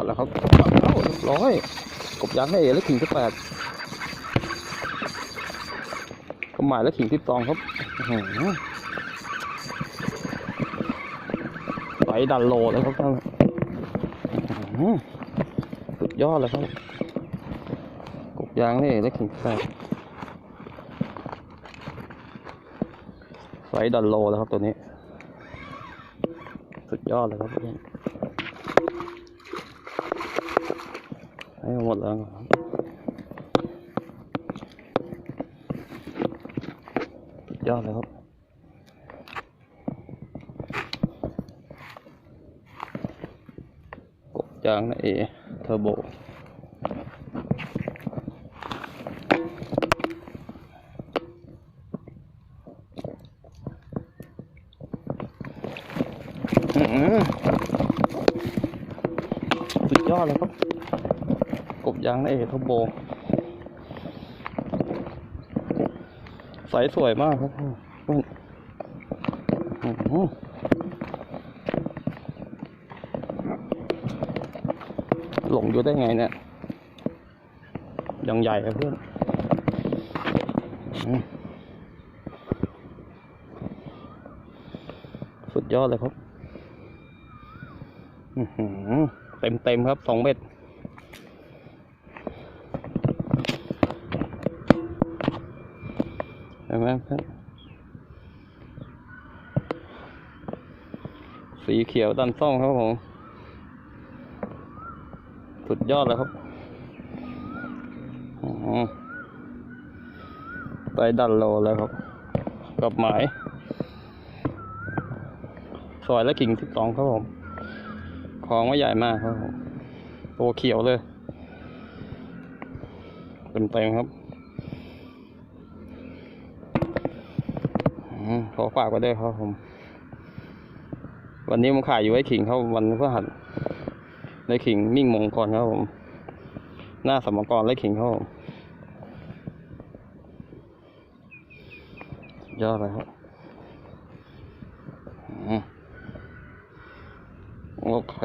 เอาแล้วครับเอาเรียบร้อย กบยางให้เอและขิงที่แปดก็หมายและขิงที่สองครับไหือไฟดันโลเลยครับท่านสุดยอดเลยครับ กบยางนี่เอและขิงแปดไฟดันโลแล้วครับตัวนี้ สุดยอดเลยครับ เนี่ยให้หมดแล้วครับสุ ดยอดเลยครับยางเอเทอร์โบอื้อหือสุดยอดเลยครับโบใสสวยมากครับอื้อหือหลงอยู่ได้ไงเนี่ยยังใหญ่ครับเพื่อนสุดยอดเลยครับเต็มเต็มครับสองเม็ด เห็นไหมครับสีเขียวดันส้มครับผม สุดยอดเลยครับอ๋อไปดันโลแล้วครับ กับหมายซอยและกิ่งสิบสองครับผม ของว่าใหญ่มากครับผม ตัวเขียวเลยเต็มเต็มครับอืม ขอฝากไว้ด้วยครับผม วันนี้ผมขายอยู่ไอ้ขิงเขาวันพฤหัสในขิงมิ่งมงกรครับผม หน้าสมกรและขิงครับผมยอดเลยครับโอเค